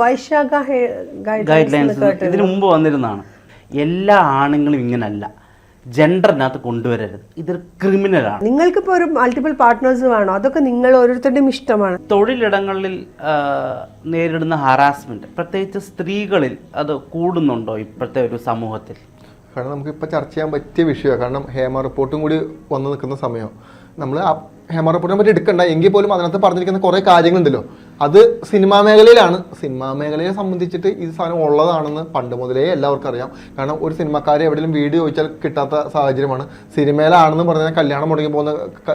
വൈശാഖ guide lines ഇതിനു മുമ്പ് വന്നിരുന്നതാണ്. എല്ലാ ആണുങ്ങളും ഇങ്ങനല്ല. ജെൻഡറിനകത്ത് കൊണ്ടുവരരുത്. ഇതൊരു ക്രിമിനലാണ് നിങ്ങൾക്കിപ്പോ ഒരു മൾട്ടിപ്പിൾ പാർട്ട്നേഴ്സ് വേണോ? അതൊക്കെ നിങ്ങൾ ഓരോരുത്തരുടെയും ഇഷ്ടമാണ്. തൊഴിലിടങ്ങളിൽ നേരിടുന്ന ഹറാസ്മെന്റ് പ്രത്യേകിച്ച് സ്ത്രീകളിൽ അത് കൂടുന്നുണ്ടോ ഇപ്പോഴത്തെ ഒരു സമൂഹത്തിൽ? കാരണം നമുക്ക് ഇപ്പോൾ ചർച്ച ചെയ്യാൻ പറ്റിയ വിഷയമാണ്. കാരണം ഹേമ റിപ്പോർട്ടും കൂടി വന്നു നിൽക്കുന്ന സമയം. നമ്മൾ ആ ഹേമ റിപ്പോർട്ടിനെ പറ്റി എടുക്കണ്ട. എങ്കിൽ പോലും അതിനകത്ത് പറഞ്ഞിരിക്കുന്ന കുറേ കാര്യങ്ങളുണ്ടല്ലോ. അത് സിനിമാ മേഖലയിലാണ്. സിനിമാ മേഖലയെ സംബന്ധിച്ചിട്ട് ഈ സാധനം ഉള്ളതാണെന്ന് പണ്ട് മുതലേ എല്ലാവർക്കും അറിയാം. കാരണം ഒരു സിനിമക്കാരെ എവിടെയും വീട് ചോദിച്ചാൽ കിട്ടാത്ത സാഹചര്യമാണ്. സിനിമയിലാണെന്ന് പറഞ്ഞാൽ കല്യാണം മുടങ്ങി പോകുന്ന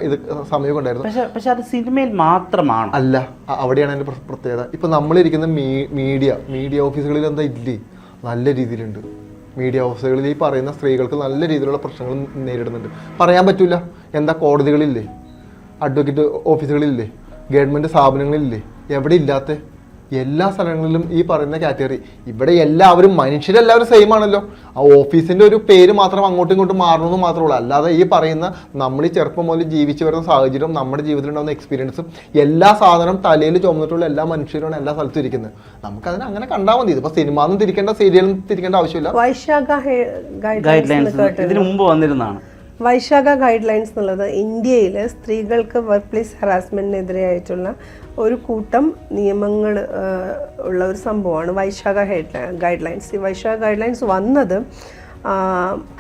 ഇത് സമയമൊക്കെ ഉണ്ടായിരുന്നു. പക്ഷെ പക്ഷെ അത് സിനിമയിൽ മാത്രമാണ്. അല്ല അവിടെയാണ് എന്റെ പ്രത്യേകത. ഇപ്പൊ നമ്മളിരിക്കുന്ന മീ മീഡിയ മീഡിയ ഓഫീസുകളിൽ എന്താ ഇല്ലേ? നല്ല രീതിയിലുണ്ട്. മീഡിയ ഓഫീസുകളിൽ ഈ പറയുന്ന സ്ത്രീകൾക്ക് നല്ല രീതിയിലുള്ള പ്രശ്നങ്ങൾ നേരിടുന്നുണ്ട്. പറയാൻ പറ്റൂല. എന്താ കോടതികളില്ലേ? അഡ്വക്കേറ്റ് ഓഫീസുകളില്ലേ? ഗവൺമെന്റ് സ്ഥാപനങ്ങളില്ലേ എവിടെ ഇല്ലാത്ത? എല്ലാ സ്ഥലങ്ങളിലും ഈ പറയുന്ന കാറ്റഗറി ഇവിടെ എല്ലാവരും മനുഷ്യരെല്ലാവരും സെയിം ആണല്ലോ. ആ ഓഫീസിന്റെ ഒരു പേര് മാത്രം അങ്ങോട്ടും ഇങ്ങോട്ടും മാറണമെന്ന് മാത്രമേ ഉള്ളൂ. അല്ലാതെ ഈ പറയുന്ന നമ്മൾ ഈ ചെറുപ്പം മുതൽ ജീവിച്ചു വരുന്ന സാഹചര്യവും നമ്മുടെ ജീവിതത്തിൽ ഉണ്ടാകുന്ന എക്സ്പീരിയൻസും എല്ലാ സാധനവും തലയിൽ ചുമന്നിട്ടുള്ള എല്ലാ മനുഷ്യരുമാണ് എല്ലാ സ്ഥലത്തും ഇരിക്കുന്നത്. നമുക്കതിനെ അങ്ങനെ കണ്ടാൽ മതി. ഇതിപ്പോൾ സിനിമ ഒന്നും തിരിക്കേണ്ട സീരിയലും തിരിക്കേണ്ട ആവശ്യമില്ല. വൈശാഖ ഗൈഡ് ഗൈഡ് ലൈൻസ് ഇതിനു മുമ്പ് വന്നിരുന്നതാണ്. വൈശാഖ ഗൈഡ് ലൈൻസ് എന്നുള്ളത് ഇന്ത്യയിൽ സ്ത്രീകൾക്ക് വർക്ക് പ്ലേസ് ഹറാസ്മെന്റിനെതിരെയായിട്ടുള്ള ഒരു കൂട്ടം നിയമങ്ങൾ ഉള്ള ഒരു സംഭവമാണ് വൈശാഖ ഗൈഡ് ലൈൻസ് ഈ വൈശാഖ ഗൈഡ് ലൈൻസ് വന്നത്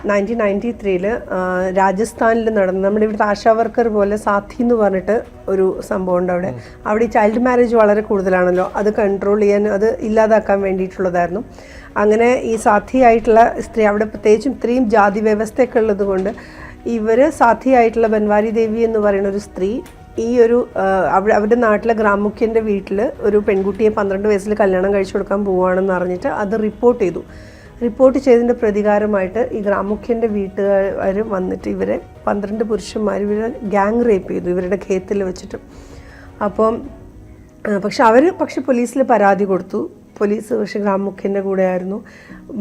നയന്റീൻ നയന്റി ത്രീയിൽ രാജസ്ഥാനിൽ നടന്ന നമ്മുടെ ഇവിടുത്തെ ആശാ വർക്കർ പോലെ സാഥി എന്ന് പറഞ്ഞിട്ട് ഒരു സംഭവം ഉണ്ട് അവിടെ. അവിടെ ഈ ചൈൽഡ് മാരേജ് വളരെ കൂടുതലാണല്ലോ. അത് കൺട്രോൾ ചെയ്യാൻ അത് ഇല്ലാതാക്കാൻ വേണ്ടിയിട്ടുള്ളതായിരുന്നു. അങ്ങനെ ഈ സാധിയായിട്ടുള്ള സ്ത്രീ അവിടെ പ്രത്യേകിച്ചും ഇത്രയും ജാതി വ്യവസ്ഥയൊക്കെ ഉള്ളത് കൊണ്ട് ഇവർ സാഥിയായിട്ടുള്ള ബൻവാരി ദേവി എന്ന് പറയുന്ന ഒരു സ്ത്രീ ഈ ഒരു അവരുടെ നാട്ടിലെ ഗ്രാമുഖ്യന്റെ വീട്ടിൽ ഒരു പെൺകുട്ടിയെ പന്ത്രണ്ട് വയസ്സിൽ കല്യാണം കഴിച്ചു കൊടുക്കാൻ പോവുകയാണെന്ന് അറിഞ്ഞിട്ട് അത് റിപ്പോർട്ട് ചെയ്തു. റിപ്പോർട്ട് ചെയ്തതിന്റെ പ്രതികാരമായിട്ട് ഈ ഗ്രാമുഖ്യന്റെ വീട്ടുകാർ വന്നിട്ട് ഇവരെ പന്ത്രണ്ട് പുരുഷന്മാർ ഇവരെ ഗ്യാങ് റേപ്പ് ചെയ്തു ഇവരുടെ ഖേത്തിൽ വെച്ചിട്ട്. അപ്പം പക്ഷെ അവർ പക്ഷെ പോലീസിൽ പരാതി കൊടുത്തു. പോലീസ് പക്ഷെ ഗ്രാമുഖ്യന്റെ കൂടെ ആയിരുന്നു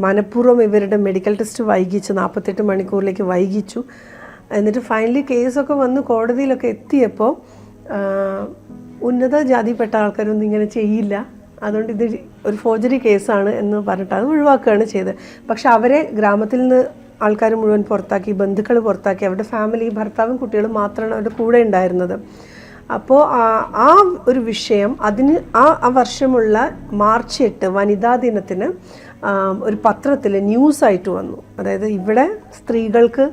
മനഃപൂർവം ഇവരുടെ മെഡിക്കൽ ടെസ്റ്റ് വൈകിച്ചു നാൽപ്പത്തെട്ട് മണിക്കൂറിലേക്ക് വൈകിച്ചു. എന്നിട്ട് ഫൈനലി കേസൊക്കെ വന്ന് കോടതിയിലൊക്കെ എത്തിയപ്പോൾ ഉന്നത ജാതിപ്പെട്ട ആൾക്കാരൊന്നും ഇങ്ങനെ ചെയ്യില്ല. അതുകൊണ്ട് ഇത് ഒരു ഫോർജറി കേസാണ് എന്ന് പറഞ്ഞിട്ട് അത് ഒഴിവാക്കുകയാണ് ചെയ്തത്. പക്ഷെ അവരെ ഗ്രാമത്തിൽ നിന്ന് ആൾക്കാർ മുഴുവൻ പുറത്താക്കി ബന്ധുക്കൾ പുറത്താക്കി അവരുടെ ഫാമിലി ഭർത്താവും കുട്ടികളും മാത്രമാണ് അവരുടെ കൂടെ ഉണ്ടായിരുന്നത്. അപ്പോൾ ആ ഒരു വിഷയം അതിന് ആ വർഷമുള്ള മാർച്ച് എട്ട് വനിതാ ദിനത്തിന് ഒരു പത്രത്തിൽ ന്യൂസായിട്ട് വന്നു. അതായത് ഇവിടെ സ്ത്രീകൾക്ക്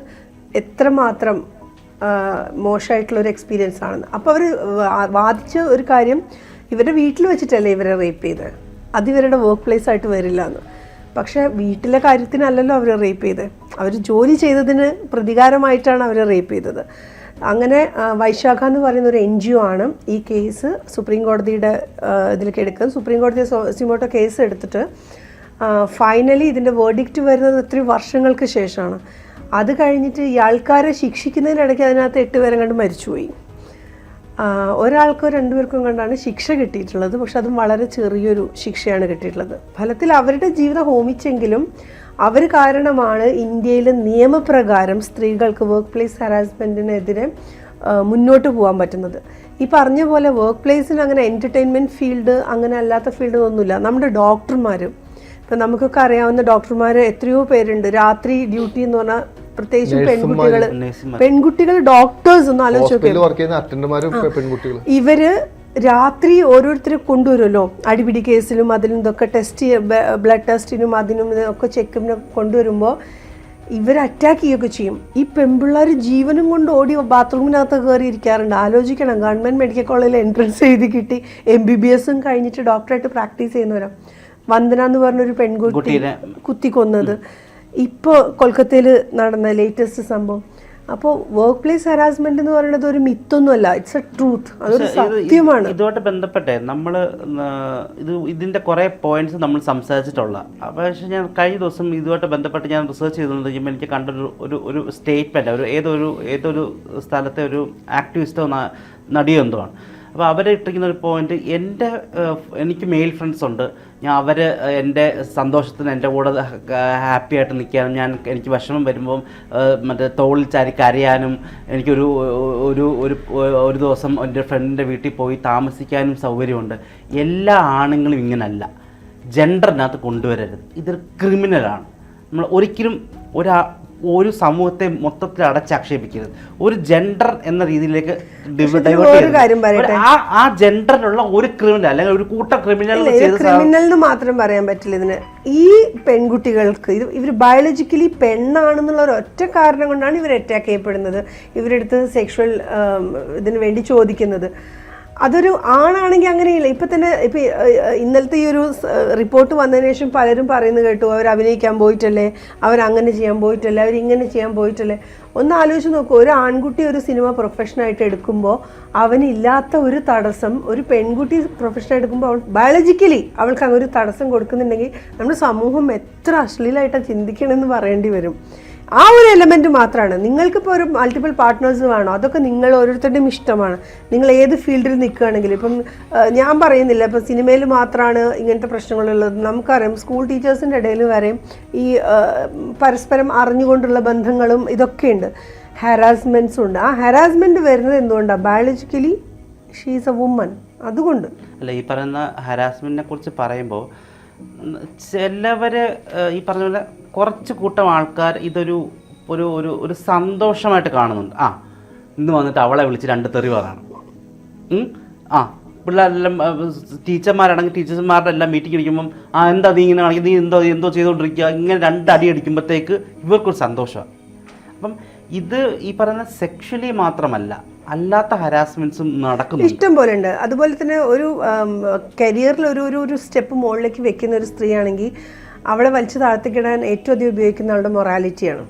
എത്രമാത്രം മോശമായിട്ടുള്ള ഒരു എക്സ്പീരിയൻസ് ആണെന്ന്. അപ്പോൾ അവർ വാദിച്ച ഒരു കാര്യം ഇവരുടെ വീട്ടിൽ വെച്ചിട്ടല്ലേ ഇവരെ റേപ്പ് ചെയ്തത്. അത് ഇവരുടെ വർക്ക് പ്ലേസ് ആയിട്ട് വരില്ല എന്ന് പക്ഷേ വീട്ടിലെ കാര്യത്തിനല്ലല്ലോ അവർ റേപ്പ് ചെയ്തത്. അവർ ജോലി ചെയ്തതിന് പ്രതികാരമായിട്ടാണ് അവർ റേപ്പ് ചെയ്തത്. അങ്ങനെ വൈശാഖ എന്ന് പറയുന്ന ഒരു എൻ ജി ഒ ആണ് ഈ കേസ് സുപ്രീം കോടതിയുടെ ഇതിലേക്ക് എടുക്കുന്നത്. സുപ്രീം കോടതി സിമോട്ടോ കേസ് എടുത്തിട്ട് ഫൈനലി ഇതിന്റെ വേർഡിക്റ്റ് വരുന്നത് ഒത്തിരി വർഷങ്ങൾക്ക് ശേഷമാണ്. അത് കഴിഞ്ഞിട്ട് ഈ ആൾക്കാരെ ശിക്ഷിക്കുന്നതിനിടയ്ക്ക് അതിനകത്ത് എട്ട് പേരെ കണ്ട് മരിച്ചുപോയി. ഒരാൾക്കോ രണ്ടുപേർക്കും കണ്ടാണ് ശിക്ഷ കിട്ടിയിട്ടുള്ളത്. പക്ഷെ അതും വളരെ ചെറിയൊരു ശിക്ഷയാണ് കിട്ടിയിട്ടുള്ളത്. ഫലത്തിൽ അവരുടെ ജീവിതം ഹോമിച്ചെങ്കിലും അവർ കാരണമാണ് ഇന്ത്യയിൽ നിയമപ്രകാരം സ്ത്രീകൾക്ക് വർക്ക് പ്ലേസ് ഹറാസ്മെന്റിനെതിരെ മുന്നോട്ട് പോകാൻ പറ്റുന്നത്. ഈ പറഞ്ഞ പോലെ വർക്ക് പ്ലേസിന് അങ്ങനെ എന്റർടൈൻമെന്റ് ഫീൽഡ് അങ്ങനെ അല്ലാത്ത ഫീൽഡ് ഒന്നുമില്ല. നമ്മുടെ ഡോക്ടർമാർ ഇപ്പം നമുക്കൊക്കെ അറിയാവുന്ന ഡോക്ടർമാർ എത്രയോ പേരുണ്ട്. രാത്രി ഡ്യൂട്ടി എന്ന് പറഞ്ഞാൽ പ്രത്യേകിച്ചും പെൺകുട്ടികൾ പെൺകുട്ടികൾ ഡോക്ടേഴ്സ് ഒന്ന് ആലോചിച്ച് ഇവർ രാത്രി ഓരോരുത്തരെ കൊണ്ടുവരുമല്ലോ? അടിപിടി കേസിലും അതിലും ഇതൊക്കെ ടെസ്റ്റ് ബ്ലഡ് ടെസ്റ്റിനും അതിനും ഒക്കെ ചെക്കിനും കൊണ്ടുവരുമ്പോൾ ഇവർ അറ്റാക്ക് ചെയ്യുകയൊക്കെ ചെയ്യും. ഈ പെൺപിള്ളേർ ജീവനും കൊണ്ട് ഓടി ബാത്റൂമിനകത്ത് കയറി ഇരിക്കാറുണ്ട് ആലോചിക്കണം ഗവൺമെന്റ് മെഡിക്കൽ കോളേജിൽ എൻട്രൻസ് എഴുതി കിട്ടി. എം ബി ബി എസും കഴിഞ്ഞിട്ട് ഡോക്ടറായിട്ട് പ്രാക്ടീസ് ചെയ്യുന്നവരാ. വന്ദന എന്ന് പറഞ്ഞൊരു പെൺകുട്ടി കുത്തിക്കൊന്നത്. ഇപ്പോൾ കൊൽക്കത്തയിൽ നടന്ന ലേറ്റസ്റ്റ് സംഭവം. അപ്പോൾ വർക്ക് പ്ലേസ് ഹറാസ്മെന്റ് എന്ന് പറയുന്നത് ഒരു മിത്തൊന്നുമല്ല ഇറ്റ്സ് എ ട്രൂത്ത് അതൊരു സത്യമാണ്. ഇതുമായിട്ട് ബന്ധപ്പെട്ടെ നമ്മൾ ഇത് ഇതിന്റെ കുറെ പോയിന്റ്സ് നമ്മൾ സംസാരിച്ചിട്ടുള്ള. പക്ഷേ ഞാൻ കഴിഞ്ഞ ദിവസം ഇതുമായിട്ട് ബന്ധപ്പെട്ട് ഞാൻ റിസർച്ച് ചെയ്തുകൊണ്ട് കഴിയുമ്പോൾ എനിക്ക് കണ്ടൊരു ഒരു ഒരു സ്റ്റേറ്റ്മെന്റ് ഒരു ഏതൊരു ഏതൊരു സ്ഥലത്തെ ഒരു ആക്ടിവിസ്റ്റോ നടിയോ എന്തോ ആണ്. അപ്പോൾ അവരെ ഇട്ടിരിക്കുന്ന ഒരു പോയിന്റ് എന്റെ എനിക്ക് മെയിൽ ഫ്രണ്ട്സ് ഉണ്ട്. ഞാൻ അവർ എന്റെ സന്തോഷത്തിന് എന്റെ കൂടെ ഹാപ്പി ആയിട്ട് നിൽക്കാനും ഞാൻ എനിക്ക് വിഷമം വരുമ്പം മറ്റേ തോളിൽ ചാരി കരയാനും എനിക്കൊരു ഒരു ഒരു ഒരു ദിവസം എന്റെ ഫ്രണ്ടിന്റെ വീട്ടിൽ പോയി താമസിക്കാനും സൗകര്യമുണ്ട്. എല്ലാ ആണുങ്ങളും ഇങ്ങനല്ല. ജെൻഡറിനകത്ത് കൊണ്ടുവരരുത്. ഇതൊരു ക്രിമിനലാണ് നമ്മൾ ഒരിക്കലും ഒരാ ഒരു സമൂഹത്തെ മൊത്തത്തിൽ അടച്ചാക്ഷേപിക്കരുത്. ഒരു ജെൻഡർ എന്ന രീതിയിലേക്ക് ആ ജെൻഡറിലുള്ള ഒരു ക്രിമിനൽ അല്ലെങ്കിൽ ഒരു കൂട്ടം ക്രിമിനൽ ക്രിമിനലിന് മാത്രം പറയാൻ പറ്റില്ല ഇതിന്. ഈ പെൺകുട്ടികൾക്ക് ഇത് ഇവർ ബയോളജിക്കലി പെണ്ണാണെന്നുള്ള ഒരു ഒറ്റ കാരണം കൊണ്ടാണ് ഇവർ അറ്റാക്ക് ചെയ്യപ്പെടുന്നത്. ഇവരെടുത്ത് സെക്ഷൽ ഇതിനു വേണ്ടി ചോദിക്കുന്നത്. അതൊരു ആണാണെങ്കിൽ അങ്ങനെയില്ല. ഇപ്പം തന്നെ ഇപ്പം ഇന്നലത്തെ ഈ ഒരു റിപ്പോർട്ട് വന്നതിന് ശേഷം പലരും പറയുന്നത് കേട്ടു അവർ അഭിനയിക്കാൻ പോയിട്ടല്ലേ? അവർ അങ്ങനെ ചെയ്യാൻ പോയിട്ടല്ലേ? അവർ ഇങ്ങനെ ചെയ്യാൻ പോയിട്ടല്ലേ? ഒന്ന് ആലോചിച്ച് നോക്കൂ. ഒരു ആൺകുട്ടി ഒരു സിനിമ പ്രൊഫഷനായിട്ട് എടുക്കുമ്പോൾ അവനില്ലാത്ത ഒരു തടസ്സം ഒരു പെൺകുട്ടി പ്രൊഫഷനായിട്ട് എടുക്കുമ്പോൾ അവൾ ബയോളജിക്കലി അവൾക്ക് അങ്ങനെ ഒരു തടസ്സം കൊടുക്കുന്നുണ്ടെങ്കിൽ നമ്മുടെ സമൂഹം എത്ര അശ്ലീലമായിട്ടാണ് ചിന്തിക്കണമെന്ന് പറയേണ്ടി വരും. ആ ഒരു എലമെന്റ് മാത്രമാണ് നിങ്ങൾക്കിപ്പോൾ ഒരു മൾട്ടിപ്പിൾ പാർട്ട്നേഴ്സ് വേണോ? അതൊക്കെ നിങ്ങൾ ഓരോരുത്തരുടെയും ഇഷ്ടമാണ്. നിങ്ങൾ ഏത് ഫീൽഡിൽ നിൽക്കുകയാണെങ്കിലും ഇപ്പം ഞാൻ പറയുന്നില്ല ഇപ്പം സിനിമയിൽ മാത്രമാണ് ഇങ്ങനത്തെ പ്രശ്നങ്ങളുള്ളത്. നമുക്കറിയാം സ്കൂൾ ടീച്ചേഴ്സിന്റെ ഇടയിൽ വരെ ഈ പരസ്പരം അറിഞ്ഞുകൊണ്ടുള്ള ബന്ധങ്ങളും ഇതൊക്കെയുണ്ട്. ഹരാസ്മെന്റ്സും ഉണ്ട്. ആ ഹരാസ്മെന്റ് വരുന്നത് എന്തുകൊണ്ടാണ് ബയോളജിക്കലി ഷീസ് എ വുമൻ അതുകൊണ്ട്. അല്ല ഈ പറയുന്ന ഹരാസ്മെന്റിനെ കുറിച്ച് പറയുമ്പോൾ ചിലവര് ഈ പറഞ്ഞ പോലെ കുറച്ച് കൂട്ടം ആൾക്കാർ ഇതൊരു ഒരു ഒരു ഒരു സന്തോഷമായിട്ട് കാണുന്നുണ്ട്. ആ ഇന്ന് വന്നിട്ട് അവളെ വിളിച്ച് രണ്ട് തെറി പറയണം? ആ പിള്ളേരെല്ലാം ടീച്ചർമാരാണെങ്കിൽ ടീച്ചർമാരുടെ എല്ലാം മീറ്റിംഗ് ഇരിക്കുമ്പം ആ എന്താ നീ ഇങ്ങനെ കാണിക്കുന്നത് നീ എന്തോ എന്തോ ചെയ്തുകൊണ്ടിരിക്കുക ഇങ്ങനെ രണ്ട് അടി അടിക്കുമ്പോഴത്തേക്ക് ഇവർക്കൊരു സന്തോഷമാണ്. അപ്പം ഇത് ഈ പറയുന്ന സെക്ഷലി മാത്രമല്ല അല്ലാത്ത ഹരാസ്മെന്റ്സും നടക്കുന്നു ഇഷ്ടം പോലെ ഉണ്ട് അതുപോലെ തന്നെ ഒരു കരിയറിൽ ഒരു ഒരു ഒരു സ്റ്റെപ്പ് മുകളിലേക്ക് വെക്കുന്ന ഒരു സ്ത്രീയാണെങ്കിൽ അവളെ വലിച്ചു താഴ്ത്തിക്കിടാൻ ഏറ്റവും അധികം ഉപയോഗിക്കുന്ന അവളുടെ മൊറാലിറ്റിയാണ്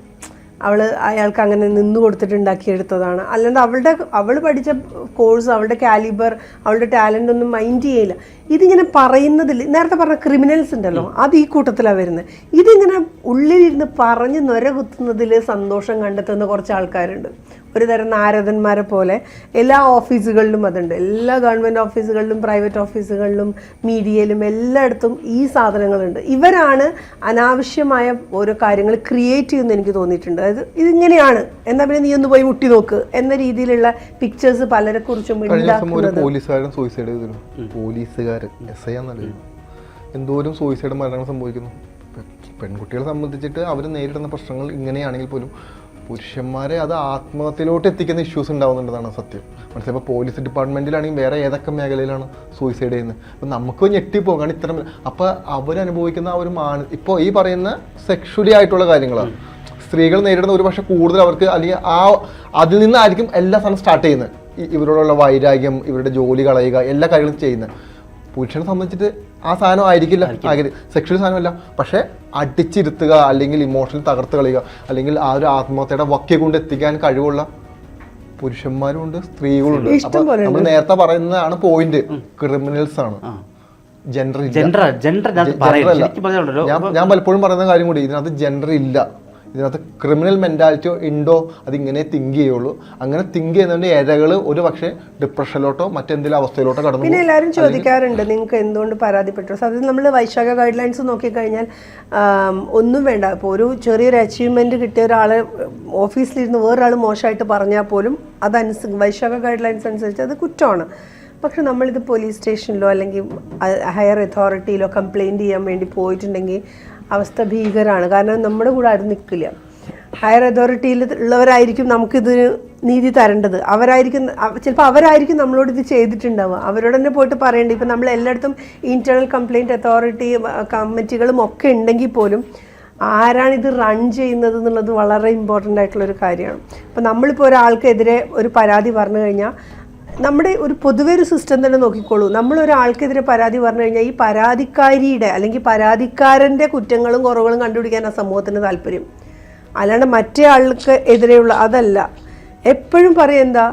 അവൾ അയാൾക്ക് അങ്ങനെ നിന്ന് കൊടുത്തിട്ടുണ്ടാക്കിയെടുത്തതാണ്. അല്ലാണ്ട് അവളുടെ അവൾ പഠിച്ച കോഴ്സ് അവളുടെ കാലിബർ അവളുടെ ടാലന്റ് ഒന്നും മൈൻഡ് ചെയ്യില്ല. ഇതിങ്ങനെ പറയുന്നതിൽ നേരത്തെ പറഞ്ഞ ക്രിമിനൽസ് ഉണ്ടല്ലോ അത് ഈ കൂട്ടത്തിലാണ് വരുന്നത് ഇതിങ്ങനെ ഉള്ളിലിരുന്ന് പറഞ്ഞ് നൊര കുത്തുന്നതിൽ സന്തോഷം കണ്ടെത്തുന്ന കുറച്ച് ആൾക്കാരുണ്ട്. ഒരു തരം നാരദന്മാരെ പോലെ എല്ലാ ഓഫീസുകളിലും അതുണ്ട്. എല്ലാ ഗവൺമെന്റ് ഓഫീസുകളിലും പ്രൈവറ്റ് ഓഫീസുകളിലും മീഡിയയിലും എല്ലായിടത്തും ഈ സാധനങ്ങളുണ്ട്. ഇവരാണ് അനാവശ്യമായ ഓരോ കാര്യങ്ങൾ ക്രിയേറ്റ് ചെയ്യുമെന്ന് എനിക്ക് തോന്നിയിട്ടുണ്ട്. അതായത് ഇതിങ്ങനെയാണ്. എന്നാൽ പിന്നെ നീ ഒന്ന് പോയി മുട്ടി നോക്ക് എന്ന രീതിയിലുള്ള പിക്ചേഴ്സ് പലരെ കുറിച്ചും പോലീസുകാരൻ സൂയിസൈഡ് ചെയ്തിരുന്നു. പോലീസുകാരൻ എസ് ഐ ആണെന്നല്ലോ എന്തോരം സൂയിസൈഡ് മരണങ്ങൾ സംഭവിക്കുന്നു. പെൺകുട്ടികളെ സംബന്ധിച്ചിട്ട് അവർ നേരിടുന്ന പ്രശ്നങ്ങൾ ഇങ്ങനെയാണെങ്കിൽ പോലും പുരുഷന്മാരെ അത് ആത്മഹത്യയിലോട്ട് എത്തിക്കുന്ന ഇഷ്യൂസ് ഉണ്ടാവുന്നുണ്ടെന്നാണ് സത്യം. മനസ്സിലായി? ഇപ്പോൾ പോലീസ് ഡിപ്പാർട്ട്മെന്റിലാണെങ്കിൽ വേറെ ഏതൊക്കെ മേഖലയിലാണ് സൂയിസൈഡ് ചെയ്യുന്നത്? അപ്പം നമുക്ക് ഞെട്ടിപ്പോകാണ് ഇത്തരം അപ്പോൾ അവരനുഭവിക്കുന്ന ആ ഒരു മാന ഇപ്പോൾ ഈ പറയുന്ന സെക്ഷലി ആയിട്ടുള്ള കാര്യങ്ങളാണ്. സ്ത്രീകൾ നേരിടുന്ന ഒരു പക്ഷേ കൂടുതൽ അവർക്ക് അല്ലെങ്കിൽ ആ അതിൽ നിന്നായിരിക്കും എല്ലാ സാധനം സ്റ്റാർട്ട് ചെയ്യുന്നത്. ഇവരോടുള്ള വൈരാഗ്യം ഇവരുടെ ജോലി കളയുക എല്ലാ കാര്യങ്ങളും ചെയ്യുന്നത്. പുരുഷനെ സംബന്ധിച്ചിട്ട് ആ സാധനം ആയിരിക്കില്ല. സെക്ഷൽ സാധനമല്ല. പക്ഷേ അടിച്ചിരുത്തുക അല്ലെങ്കിൽ ഇമോഷണൽ തകർത്ത് കളയുക. അല്ലെങ്കിൽ ആ ഒരു ആത്മഹത്യയുടെ വക്കി കൊണ്ട് എത്തിക്കാൻ കഴിവുള്ള പുരുഷന്മാരും ഉണ്ട് സ്ത്രീകളുണ്ട് അപ്പൊ നമ്മൾ നേരത്തെ പറയുന്നതാണ് പോയിന്റ് ക്രിമിനൽസ് ആണ്. ജെൻഡർ ജെൻഡർ ജെൻഡർ ഞാൻ പലപ്പോഴും പറയുന്ന കാര്യം കൂടി ഇതിനകത്ത് ജെൻഡർ ഇല്ല. ഇതിനകത്ത് ക്രിമിനൽ മെന്റാലിറ്റി ഉണ്ടോ? അതിങ്ങനെ തിങ്ക് ചെയ്യുള്ളൂ. അങ്ങനെ തിങ്ക് ചെയ്യുന്നതിന്റെ ഇരകൾ ഒരു പക്ഷേ ഡിപ്രഷനിലോട്ടോ മറ്റെന്തെങ്കിലും അവസ്ഥയിലോട്ടോ കടന്നു പിന്നെ. എല്ലാവരും ചോദിക്കാറുണ്ട് നിങ്ങൾക്ക് എന്തുകൊണ്ട് പരാതിപ്പെട്ടു? അത് നമ്മൾ വൈശാഖ ഗൈഡ് ലൈൻസ് നോക്കിക്കഴിഞ്ഞാൽ ഒന്നും വേണ്ട. ഇപ്പോൾ ഒരു ചെറിയൊരു അച്ചീവ്മെന്റ് കിട്ടിയ ഒരാളെ ഓഫീസിലിരുന്ന് വേറൊരാൾ മോശമായിട്ട് പറഞ്ഞാൽ പോലും അതനുസ വൈശാഖ ഗൈഡ് ലൈൻസ് അനുസരിച്ച് അത് കുറ്റമാണ്. പക്ഷെ നമ്മളിത് പോലീസ് സ്റ്റേഷനിലോ അല്ലെങ്കിൽ ഹയർ അതോറിറ്റിയിലോ കംപ്ലയിന്റ് ചെയ്യാൻ വേണ്ടി പോയിട്ടുണ്ടെങ്കിൽ അവസ്ഥ ഭീകരമാണ് കാരണം നമ്മുടെ കൂടെ ആരും നിൽക്കില്ല ഹയർ അതോറിറ്റിയിൽ ഉള്ളവരായിരിക്കും നമുക്കിത് നീതി തരേണ്ടത്. അവരായിരിക്കും ചിലപ്പോൾ അവരായിരിക്കും നമ്മളോട് ഇത് ചെയ്തിട്ടുണ്ടാവുക. അവരോട് തന്നെ പോയിട്ട് പറയേണ്ടത് ഇപ്പം നമ്മൾ എല്ലായിടത്തും ഇന്റേണൽ കംപ്ലയിന്റ് അതോറിറ്റി കമ്മിറ്റികളും ഒക്കെ ഉണ്ടെങ്കിൽ പോലും ആരാണ് ഇത് റൺ ചെയ്യുന്നത് എന്നുള്ളത് വളരെ ഇമ്പോർട്ടന്റ് ആയിട്ടുള്ളൊരു കാര്യമാണ്. അപ്പോൾ നമ്മളിപ്പോൾ ഒരാൾക്കെതിരെ ഒരു പരാതി പറഞ്ഞു കഴിഞ്ഞാൽ നമ്മുടെ ഒരു പൊതുവെ ഒരു സിസ്റ്റം തന്നെ നോക്കിക്കോളൂ. നമ്മൾ ഒരാൾക്കെതിരെ പരാതി പറഞ്ഞു കഴിഞ്ഞാൽ ഈ പരാതിക്കാരിയുടെ അല്ലെങ്കിൽ പരാതിക്കാരന്റെ കുറ്റങ്ങളും കുറവുകളും കണ്ടുപിടിക്കാൻ ആ സമൂഹത്തിന് താല്പര്യം. അല്ലാണ്ട് മറ്റേ ആൾക്ക് എതിരെയുള്ള അതല്ല. എപ്പോഴും പറയും എന്താ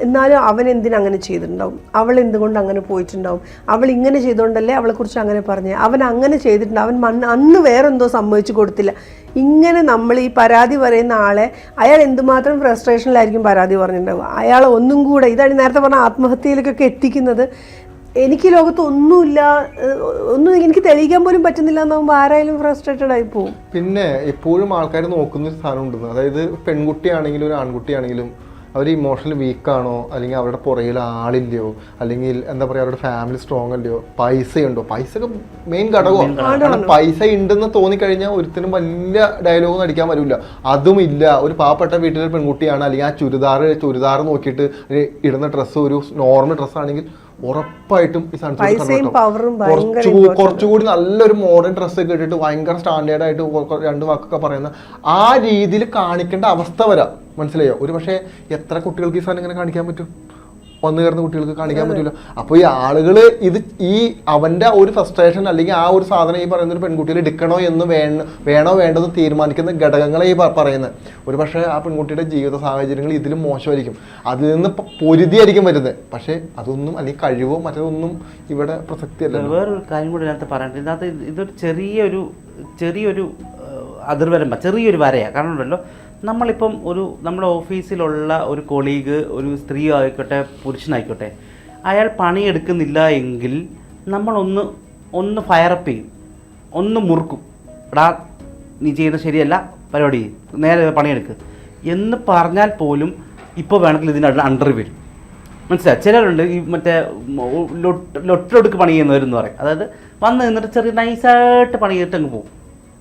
എന്നാലും അവൻ എന്തിനു അങ്ങനെ ചെയ്തിട്ടുണ്ടാവും? അവൾ എന്തുകൊണ്ട് അങ്ങനെ പോയിട്ടുണ്ടാവും? അവൾ ഇങ്ങനെ ചെയ്തുകൊണ്ടല്ലേ അവളെക്കുറിച്ച് അങ്ങനെ പറഞ്ഞേ? അവൻ അങ്ങനെ ചെയ്തിട്ടുണ്ട്. അവൻ അന്ന് വേറെന്തോ സമ്മതിച്ചു കൊടുത്തില്ല. ഇങ്ങനെ നമ്മൾ ഈ പരാതി പറയുന്ന ആളെ അയാൾ എന്തുമാത്രം ഫ്രസ്ട്രേഷനിലായിരിക്കും പരാതി പറഞ്ഞിട്ടുണ്ടാവുക? അയാൾ ഒന്നും കൂടെ ഇതാണ് നേരത്തെ പറഞ്ഞ ആത്മഹത്യയിലേക്കൊക്കെ എത്തിക്കുന്നത്. എനിക്ക് ലോകത്ത് ഒന്നുമില്ല ഒന്നും എനിക്ക് തെളിയിക്കാൻ പോലും പറ്റുന്നില്ല എന്നാകുമ്പോൾ ആരായാലും ഫ്രസ്ട്രേറ്റഡ് ആയി പോകും പിന്നെ എപ്പോഴും ആൾക്കാർ നോക്കുന്ന ഒരു സാധനം ഉണ്ടെന്ന് അതായത് പെൺകുട്ടിയാണെങ്കിലും ഒരു ആൺകുട്ടിയാണെങ്കിലും അവർ ഇമോഷണൽ വീക്കാണോ അല്ലെങ്കിൽ അവരുടെ പുറകിൽ ആളില്ലയോ അല്ലെങ്കിൽ എന്താ പറയുക അവരുടെ ഫാമിലി സ്ട്രോങ് അല്ലയോ പൈസ ഉണ്ടോ പൈസ ഒക്കെ മെയിൻ ഘടകമാണ്. പൈസ ഉണ്ടെന്ന് തോന്നിക്കഴിഞ്ഞാൽ ഒരുത്തിനും വലിയ ഡയലോഗ് അടിക്കാൻ വരില്ല അതും ഇല്ല. ഒരു പാവപ്പെട്ട വീട്ടിലെ പെൺകുട്ടിയാണ് അല്ലെങ്കിൽ ആ ചുരിദാർ ചുരിദാർ നോക്കിയിട്ട് ഇടുന്ന ഡ്രസ്സ് ഒരു നോർമൽ ഡ്രസ്സ് ആണെങ്കിൽ ഉറപ്പായിട്ടും ഈ കുറച്ചു കുറച്ചുകൂടി നല്ലൊരു മോഡേൺ ഡ്രസ്സ് ഒക്കെ ഇട്ടിട്ട് ഭയങ്കര സ്റ്റാൻഡേർഡ് ആയിട്ട് രണ്ട് വാക്കൊക്കെ പറയുന്ന ആ രീതിയിൽ കാണിക്കേണ്ട അവസ്ഥ വരാം. മനസ്സിലായോ? ഒരു പക്ഷേ എത്ര കുട്ടികൾക്ക് ഈ സാധനം ഇങ്ങനെ കാണിക്കാൻ പറ്റും? വന്നു കയറുന്ന കുട്ടികൾക്ക് കാണിക്കാൻ പറ്റില്ല അപ്പോൾ ഈ ആളുകൾ ഇത് ഈ അവന്റെ ഒരു ഫ്രസ്ട്രേഷൻ അല്ലെങ്കിൽ ആ ഒരു സാധനം ഈ പറയുന്ന ഒരു പെൺകുട്ടിയിൽ എടുക്കണോ എന്ന് വേണ വേണോ വേണ്ടത് തീരുമാനിക്കുന്ന ഘടകങ്ങളെ ഈ പറയുന്നത് ഒരു പക്ഷേ ആ പെൺകുട്ടിയുടെ ജീവിത സാഹചര്യങ്ങൾ ഇതിലും മോശമായിരിക്കും. അതിൽ നിന്ന് പൊരുതിയായിരിക്കും വരുന്നത് പക്ഷേ അതൊന്നും അല്ലെങ്കിൽ കഴിവോ മറ്റൊന്നും ഇവിടെ പ്രസക്തിയല്ല. വേറൊരു കാര്യം കൂടി ഇതിനകത്ത് പറയാനുണ്ട്. ഇതിനകത്ത് ഇത് ഇതൊരു ചെറിയൊരു ചെറിയൊരു അതിർവരമ്പ ചെറിയൊരു വരയാണ് കാരണം ഉണ്ടല്ലോ നമ്മളിപ്പം ഒരു നമ്മുടെ ഓഫീസിലുള്ള ഒരു കൊളീഗ് ഒരു സ്ത്രീ ആയിക്കോട്ടെ പുരുഷനായിക്കോട്ടെ അയാൾ പണിയെടുക്കുന്നില്ല എങ്കിൽ നമ്മളൊന്ന് ഒന്ന് ഫയറപ്പ് ചെയ്യും. ഒന്ന് മുറുക്കും. എടാ നീ ചെയ്യുന്നത് ശരിയല്ല പരിപാടി. നേരെ പണിയെടുക്ക്. എന്ന് പറഞ്ഞാൽ പോലും ഇപ്പോൾ വേണമെങ്കിൽ ഇതിന്റെ അണ്ടർ വരും. മനസ്സിലായി? ചിലരുണ്ട് ഈ മറ്റേ ലൊട്ടിലൊടുക്ക് പണി ചെയ്യുന്നവരെന്ന് പറയും. അതായത് വന്ന് നിന്നിട്ട് ചെറിയ നൈസായിട്ട് പണി അങ്ങ് പോകും.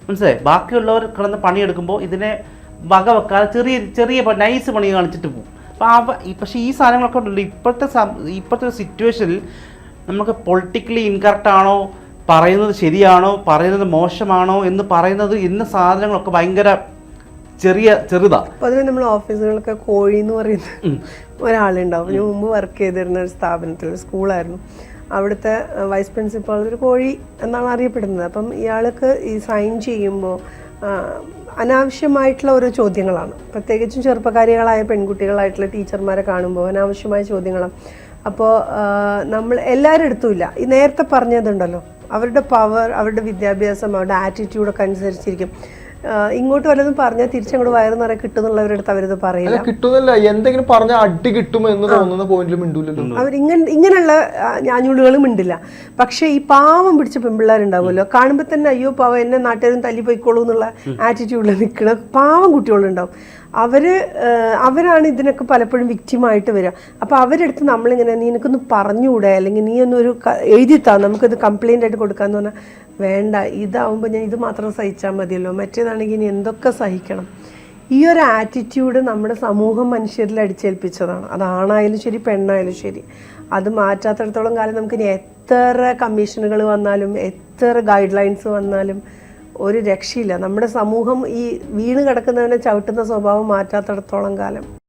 മനസ്സിലായി? ബാക്കിയുള്ളവർ കിടന്ന് പണിയെടുക്കുമ്പോൾ ഇതിനെ വക വെക്കാതെ ചെറിയ ചെറിയ നൈസ് പണി കാണിച്ചിട്ട് പോകും അപ്പോൾ ഈ- പക്ഷേ ഈ സാധനങ്ങളൊക്കെ ഉണ്ടല്ലോ. ഇപ്പോഴത്തെ സം- ഇപ്പോഴത്തെ ഒരു സിറ്റുവേഷനിൽ നമുക്ക് പൊളിറ്റിക്കലി ഇൻകറക്റ്റ് ആണോ? പറയുന്നത് ശരിയാണോ? പറയുന്നത് മോശമാണോ? എന്ന് പറയുന്നത് ഇന്ന സാധനങ്ങളൊക്കെ ഭയങ്കര ചെറിയ ചെറുതാ. പൊതുവെ നമ്മൾ ഓഫീസുകളൊക്കെ കോഴി എന്ന് പറയുന്ന ഒരാളുണ്ടാവും. ഞാൻ മുമ്പ് വർക്ക് ചെയ്തിരുന്ന ഒരു സ്ഥാപനത്തിൽ സ്കൂളായിരുന്നു അവിടുത്തെ വൈസ് പ്രിൻസിപ്പാൾ ഒരു കോഴി എന്നാണ് അറിയപ്പെടുന്നത്. അപ്പം ഇയാൾക്ക് ഈ സൈൻ ചെയ്യുമ്പോൾ അനാവശ്യമായിട്ടുള്ള ഓരോ ചോദ്യങ്ങളാണ്. പ്രത്യേകിച്ചും ചെറുപ്പക്കാരികളായ പെൺകുട്ടികളായിട്ടുള്ള ടീച്ചർമാരെ കാണുമ്പോൾ അനാവശ്യമായ ചോദ്യങ്ങളാണ്. അപ്പോൾ നമ്മൾ എല്ലാവരും എടുത്തുമില്ല. ഈ നേരത്തെ പറഞ്ഞതുണ്ടല്ലോ. അവരുടെ പവർ അവരുടെ വിദ്യാഭ്യാസം അവരുടെ ആറ്റിറ്റ്യൂഡൊക്കെ അനുസരിച്ചിരിക്കും. ഇങ്ങോട്ട് വല്ലതും പറഞ്ഞാൽ തിരിച്ചങ്ങോട്ട് വയറ് നിറയെ കിട്ടുന്നുള്ളവരുടെ അടുത്ത് അവരിത് പറയില്ല. അല്ല കിട്ടുന്നില്ല. എന്തെങ്കിലും പറഞ്ഞാൽ അടി കിട്ടും എന്ന് തോന്നുന്ന പോയിന്റിലും മിണ്ടൂലല്ലോ. അവർ ഇങ്ങനെ ഇങ്ങനെയുള്ള ഞാഞ്ഞുള്ളുകളും ഉണ്ടില്ല പക്ഷേ ഈ പാവം പിടിച്ച പെൺപിള്ളേരുണ്ടാവുമല്ലോ കാണുമ്പോൾ തന്നെ അയ്യോ പാവം എന്നെ നാട്ടുകാരും തല്ലി പോയിക്കോളൂ എന്നുള്ള ആറ്റിറ്റ്യൂഡിൽ നിൽക്കുന്ന പാവം കുട്ടികളുണ്ടാവും. അവർ അവരാണ് ഇതിനൊക്കെ പലപ്പോഴും വിക്റ്റിമായിട്ട് വരിക അപ്പോൾ അവരെടുത്ത് നമ്മളിങ്ങനെ നീ എനിക്കൊന്ന് പറഞ്ഞുകൂടെ? അല്ലെങ്കിൽ നീ ഒന്നൊരു എഴുതിത്താ? നമുക്കത് കംപ്ലയിന്റ് ആയിട്ട് കൊടുക്കാമെന്ന് പറഞ്ഞാൽ വേണ്ട ഇതാവുമ്പോൾ ഞാൻ ഇത് മാത്രം സഹിച്ചാൽ മതിയല്ലോ. മറ്റേതാണെങ്കിൽ ഇനി എന്തൊക്കെ സഹിക്കണം? ഈ ഒരു ആറ്റിറ്റ്യൂഡ് നമ്മുടെ സമൂഹം മനുഷ്യരിൽ അടിച്ചേൽപ്പിച്ചതാണ്. അതാണായാലും ശരി പെണ്ണായാലും ശരി. അത് മാറ്റാത്തടത്തോളം കാലം നമുക്ക് ഇനി എത്ര കമ്മീഷനുകൾ വന്നാലും എത്ര ഗൈഡ് ലൈൻസ് വന്നാലും ഒരു രക്ഷയില്ല. നമ്മുടെ സമൂഹം ഈ വീണ് കിടക്കുന്നവനെ ചവിട്ടുന്ന സ്വഭാവം മാറ്റാത്തിടത്തോളം കാലം.